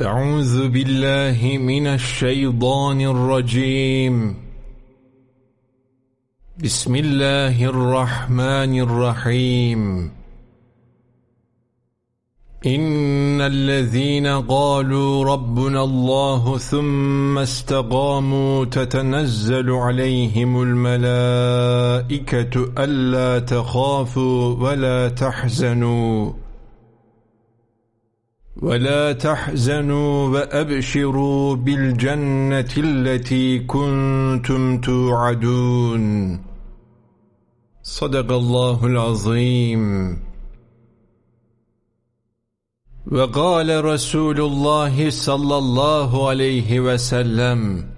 أعوذ بالله من الشيطان الرجيم. بسم الله الرحمن الرحيم. إن الذين قالوا ربنا الله ثم استقاموا تتنزل عليهم الملائكة ألا تخافوا ولا تحزنوا. ولا تحزنوا وأبشروا بالجنة التي كنتم توعدون. صدق الله العظيم. وقال رسول الله صلى الله عليه وسلم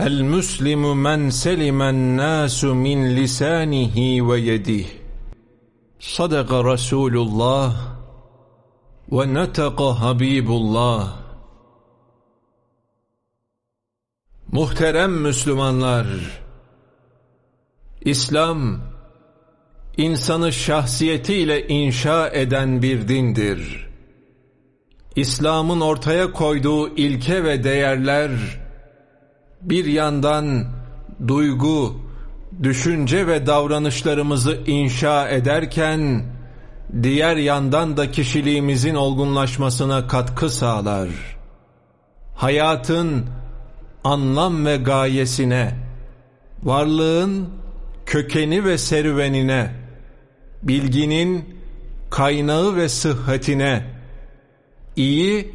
المسلم من سلم الناس من لسانه ويده. صدق رسول الله. ونطق Habibullah Muhterem Müslümanlar İslam insanı şahsiyetiyle inşa eden bir dindir. İslam'ın ortaya koyduğu ilke ve değerler bir yandan duygu, düşünce ve davranışlarımızı inşa ederken diğer yandan da kişiliğimizin olgunlaşmasına katkı sağlar. Hayatın anlam ve gayesine, varlığın kökeni ve serüvenine, bilginin kaynağı ve sıhhatine, iyi,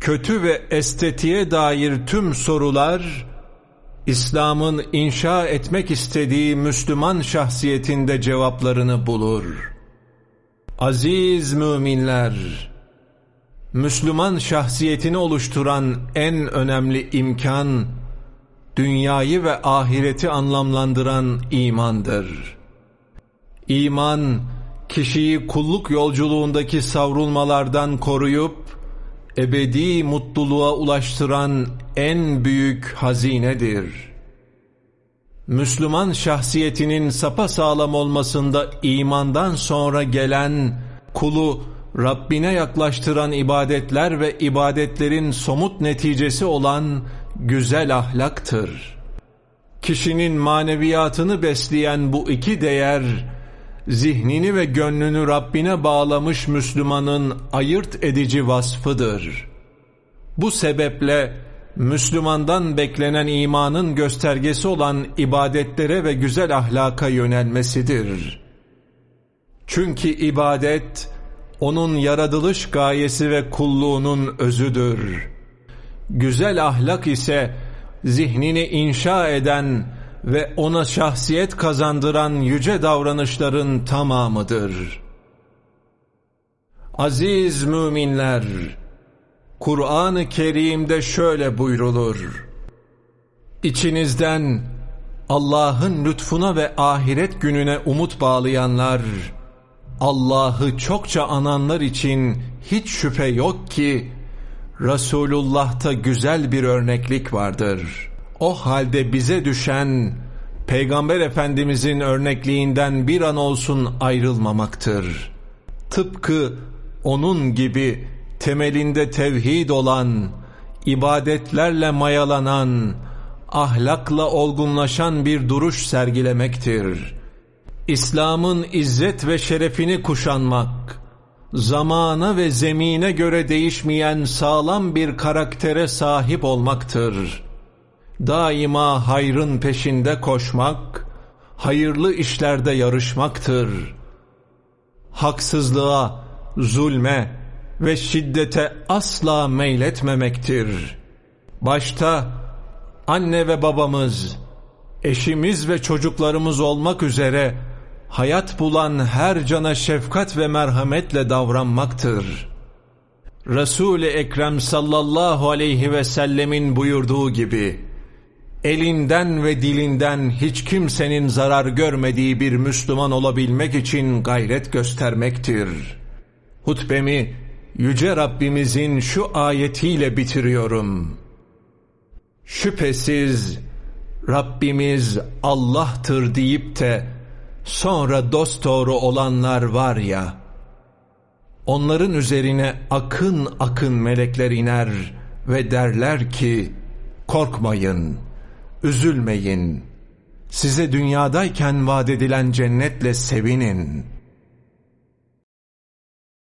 kötü ve estetiğe dair tüm sorular, İslam'ın inşa etmek istediği Müslüman şahsiyetinde cevaplarını bulur.'' Aziz müminler, Müslüman şahsiyetini oluşturan en önemli imkan, dünyayı ve ahireti anlamlandıran imandır. İman, kişiyi kulluk yolculuğundaki savrulmalardan koruyup, ebedi mutluluğa ulaştıran en büyük hazinedir.'' Müslüman şahsiyetinin sapa sağlam olmasında imandan sonra gelen kulu Rabbine yaklaştıran ibadetler ve ibadetlerin somut neticesi olan güzel ahlaktır. Kişinin maneviyatını besleyen bu iki değer, zihnini ve gönlünü Rabbine bağlamış Müslümanın ayırt edici vasfıdır. Bu sebeple Müslümandan beklenen imanın göstergesi olan ibadetlere ve güzel ahlaka yönelmesidir. Çünkü ibadet, onun yaratılış gayesi ve kulluğunun özüdür. Güzel ahlak ise, zihnini inşa eden ve ona şahsiyet kazandıran yüce davranışların tamamıdır. Aziz müminler! Kur'an-ı Kerim'de şöyle buyrulur. İçinizden Allah'ın lütfuna ve ahiret gününe umut bağlayanlar, Allah'ı çokça ananlar için hiç şüphe yok ki, Resulullah'ta güzel bir örneklik vardır. O halde bize düşen, Peygamber Efendimizin örnekliğinden bir an olsun ayrılmamaktır. Tıpkı onun gibi, temelinde tevhid olan, ibadetlerle mayalanan, ahlakla olgunlaşan bir duruş sergilemektir. İslam'ın izzet ve şerefini kuşanmak, zamana ve zemine göre değişmeyen sağlam bir karaktere sahip olmaktır. Daima hayrın peşinde koşmak, hayırlı işlerde yarışmaktır. Haksızlığa, zulme, ve şiddete asla meyletmemektir. Başta anne ve babamız, eşimiz ve çocuklarımız olmak üzere hayat bulan her cana şefkat ve merhametle davranmaktır. Resul-i Ekrem sallallahu aleyhi ve sellemin buyurduğu gibi, elinden ve dilinden hiç kimsenin zarar görmediği bir Müslüman olabilmek için gayret göstermektir. Hutbemi Yüce Rabbimizin şu ayetiyle bitiriyorum. Şüphesiz Rabbimiz Allah'tır deyip de sonra dosdoğru olanlar var ya, onların üzerine akın akın melekler iner ve derler ki, korkmayın, üzülmeyin, size dünyadayken vaat edilen cennetle sevinin.''